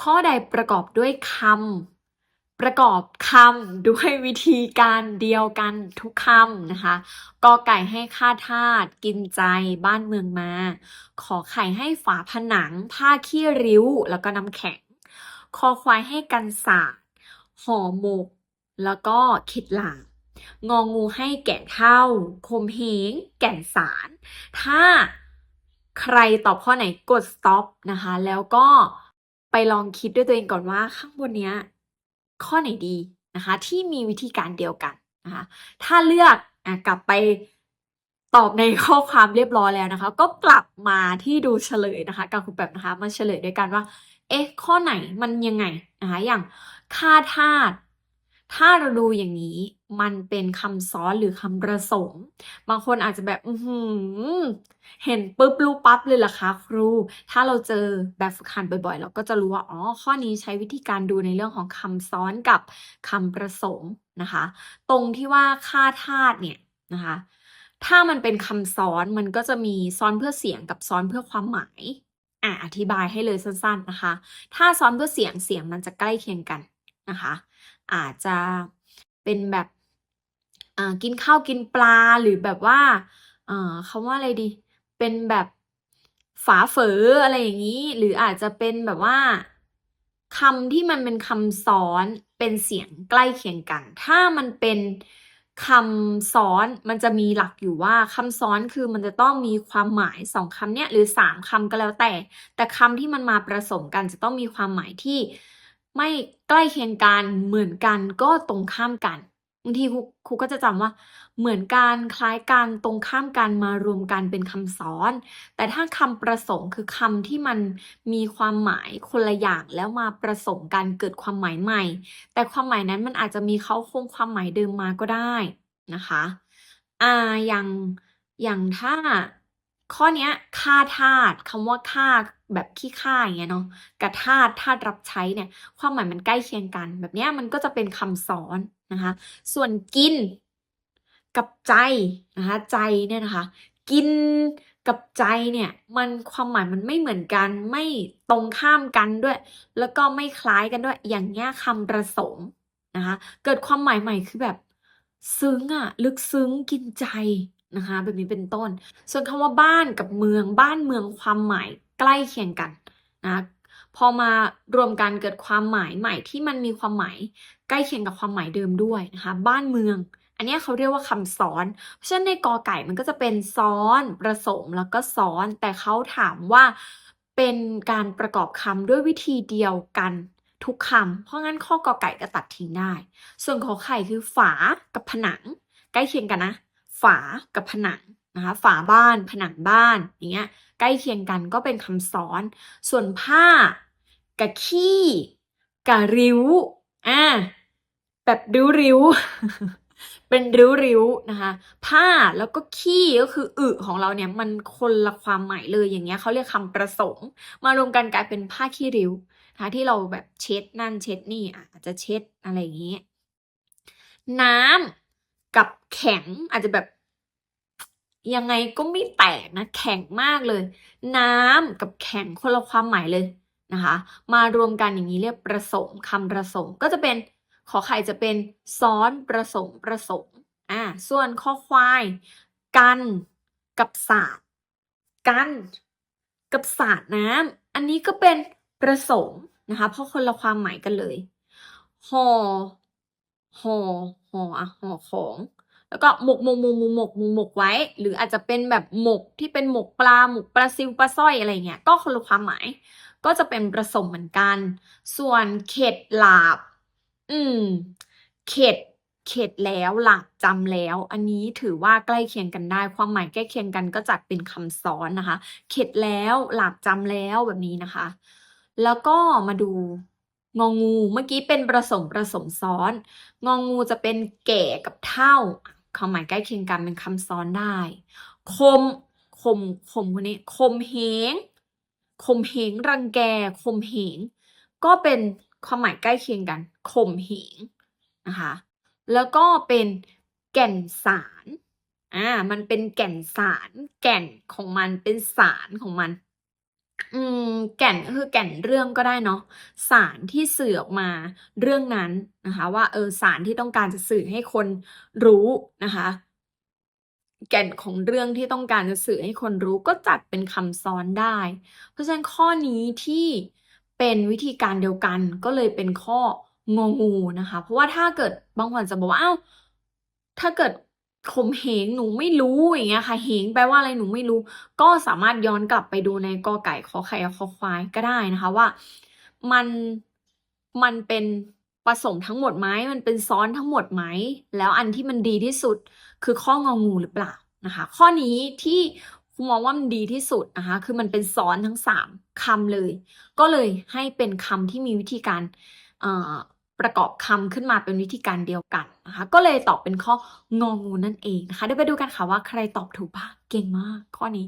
ข้อใดประกอบด้วยคำประกอบคำด้วยวิธีการเดียวกันทุกคำนะคะกอไก่ให้ค่าทาสกินใจบ้านเมืองมา ขอไข่ให้ฝาผนัง ผ้าขี้ริ้ว แล้วก็น้ำแข็ง คอควายให้กันศาสตร์ห่อหมก แล้วก็ข็ดหลาบงองูให้แก่เท่า คมเหงแก่นสาร ถ้าใครตอบข้อไหนกด stop นะคะ แล้วก็ ไปลองคิดด้วยตัวเองก่อนว่าข้างบนเนี้ยข้อไหนดีนะคะ ที่มีวิธีการเดียวกันนะคะถ้าเลือกอกลับไปตอบในข้อความเรียบร้อยแล้วนะคะ ก็กลับมาที่ดูเฉลยนะคะกับคุณแบบนะคะมาเฉลยด้วยกันว่า เอ๊ะข้อไหนมันยังไงนะคะอย่างค่าธาส ถ้าเราดูอย่างนี้มันเป็นคำซ้อนหรือคำประสงค์ บางคนอาจจะแบบอืเห็นปุ๊บรู้ปั๊บเลยเหรอคะครู ถ้าเราเจอแบบฝึกหัดบ่อยๆ เราก็จะรู้ว่าอ๋อข้อนี้ใช้วิธีการดูในเรื่องของคำซ้อนกับคำประสงค์นะคะ ตรงที่ว่าค่าทาสเนี่ยนะคะ ถ้ามันเป็นคำซ้อนมันก็จะมีซ้อนเพื่อเสียงกับซ้อนเพื่อความหมายอะอธิบายให้เลยสั้นๆนะคะ ถ้าซ้อนเพื่อเสียงเสียงมันจะใกล้เคียงกัน นะคะ อาจจะเป็นแบบกินข้าวกินปลาหรือแบบว่าอ่าคำว่าอะไรดี เป็นแบบฝาเฝออะไรอย่างงี้ หรืออาจจะเป็นแบบว่าคำที่มันเป็นคำซ้อนเป็นเสียงใกล้เคียงกัน ถ้ามันเป็นคำซ้อนมันจะมีหลักอยู่ว่าคำซ้อนคือมันจะต้องมีความหมาย2คำเนี้ยหรือ3คำก็แล้วแต่ แต่คำที่มันมาผสมกันจะต้องมีความหมายที่ ไม่ใกล้เคียงกันเหมือนกันก็ตรงข้ามกันบางทีครูก็จะจำว่า เหมือนกันคล้ายกันตรงข้ามกันมารวมกันเป็นคำซ้อน แต่ถ้าคำประสงค์คือคำที่มันมีความหมายคนละอย่างแล้วมาประสมกันเกิดความหมายใหม่ แต่ความหมายนั้นมันอาจจะมีเค้าคงความหมายเดิมมาก็ได้นะคะอ่าอย่างอย่างถ้า ข้อเนี้ยฆ่าทาสคำว่าฆ่าแบบขี้ข้าอย่างเงี้ยเนาะกับทาสทาสรับใช้เนี่ย ความหมายมันใกล้เคียงกัน แบบเนี้ยมันก็จะเป็นคำซ้อนนะคะ ส่วนกินกับใจนะคะใจเนี่ยนะคะ กินกับใจเนี่ยมันความหมายมันไม่เหมือนกันไม่ตรงข้ามกันด้วย แล้วก็ไม่คล้ายกันด้วย อย่างเงี้ยคำประสงค์นะคะ เกิดความหมายใหม่คือแบบ ซึ้งอะลึกซึ้งกินใจ นะคะ แบบนี้เป็นต้น ส่วนคำว่าบ้านกับเมือง บ้านเมืองความหมายใกล้เคียงกันนะพอมารวมกันเกิดความหมายใหม่ที่มันมีความหมายใกล้เคียงกับความหมายเดิมด้วยนะคะ บ้านเมือง อันนี้เขาเรียกว่าคำซ้อน เพราะฉะนั้นในกอไก่มันก็จะเป็นซ้อนประสมแล้วก็ซ้อน แต่เขาถามว่าเป็นการประกอบคำด้วยวิธีเดียวกันทุกคำ เพราะงั้นข้อกอไก่ก็ตัดทิ้งได้ ส่วนขอไข่คือฝากับผนัง ใกล้เคียงกันนะ ฝากับผนังนะคะฝาบ้านผนังบ้านอย่างเงี้ยใกล้เคียงกันก็เป็นคำซ้อน ส่วนผ้ากับขี้กับริ้วอ่าแบบริ้วๆเป็นริ้วๆนะคะผ้าแล้วก็ขี้ก็คืออึของเราเนี่ยมันคนละความหมายเลยอย่างเงี้ยเขาเรียกคำประสงค์ มารวมกันกลายเป็นผ้าขี้ริ้วนะคะที่เราแบบเช็ดนั่นเช็ดนี่อาจจะเช็ดอะไรอย่างงี้ยน้ำ กับแข็งอาจจะแบบยังไงก็ไม่แตกนะ แข็งมากเลย น้ำกับแข็งคนละความหมายเลยนะคะ มารวมกันอย่างงี้เรียกประสมคำประสมก็จะเป็นขอไข่จะเป็นซ้อนประสมประสงค์อาส่วนคอควาย กันกับสาดกันกับสาดน้ำอันนี้ก็เป็นประสงค์นะคะ เพราะคนละความหมายกันเลยห่อ ห่อห่ออะห่อของ แล้วก็หมกหมกๆๆๆหมกๆไว้ หรืออาจจะเป็นแบบหมกที่เป็นหมกปลาหมกปลาซิวปลาสร้อยอะไรเงี้ยก็คนละความหมาย ก็จะเป็นประสมเหมือนกัน ส่วนเข็ดหลาบ อืม เข็ดเข็ดแล้วหลาบจำแล้ว อันนี้ถือว่าใกล้เคียงกันได้ ความหมายใกล้เคียงกันก็จัดเป็นคำซ้อนนะคะ เข็ดแล้วหลาบจำแล้วแบบนี้นะคะ แล้วก็มาดู งองู เมื่อกี้เป็นประสมประสมซ้อน งองูจะเป็นแก่กับเฒ่าความหมายใกล้เคียงกันเป็นคำซ้อนได้ คมข่มข่มคนนี้ข่มเหงข่มเหงรังแกข่มเหง ก็เป็นความหมายใกล้เคียงกันข่มเหงนะคะ แล้วก็เป็นแก่นสาร อ่า มันเป็นแก่นสาร แก่นของมัน เป็นสารของมัน อืม แก่น ก็คือแก่นเรื่องก็ได้เนาะ สารที่สื่อออกมาเรื่องนั้นนะคะว่า เออ สารที่ต้องการจะสื่อให้คนรู้นะคะ แก่นของเรื่องที่ต้องการจะสื่อให้คนรู้ก็จัดเป็นคำซ้อนได้ เพราะฉะนั้นข้อนี้ที่เป็นวิธีการเดียวกันก็เลยเป็นข้ององูนะคะ เพราะว่าถ้าเกิดบางคนจจะบอกว่า อ้าว ถ้าเกิด ข่มเหงหนูไม่รู้อย่างเงี้ยค่ะเหงแปลว่าอะไรหนูไม่รู้ ก็สามารถย้อนกลับไปดูในกอไก่ขอไข่คอควายก็ได้นะคะว่า มันมันเป็นผสมทั้งหมดไหมมันเป็นซ้อนทั้งหมดไหม แล้วอันที่มันดีที่สุดคือข้ององูหรือเปล่านะคะ ข้อนี้ที่ครูมองว่ามันดีที่สุดนะคะคือมันเป็นซ้อนทั้ง3คำเลย ก็เลยให้เป็นคำที่มีวิธีการ ประกอบคำขึ้นมาเป็นวิธีการเดียวกันนะคะ ก็เลยตอบเป็นข้ององูนั่นเองนะคะ เดี๋ยวไปดูกันค่ะว่าใครตอบถูกบ้างเก่งมากข้อนี้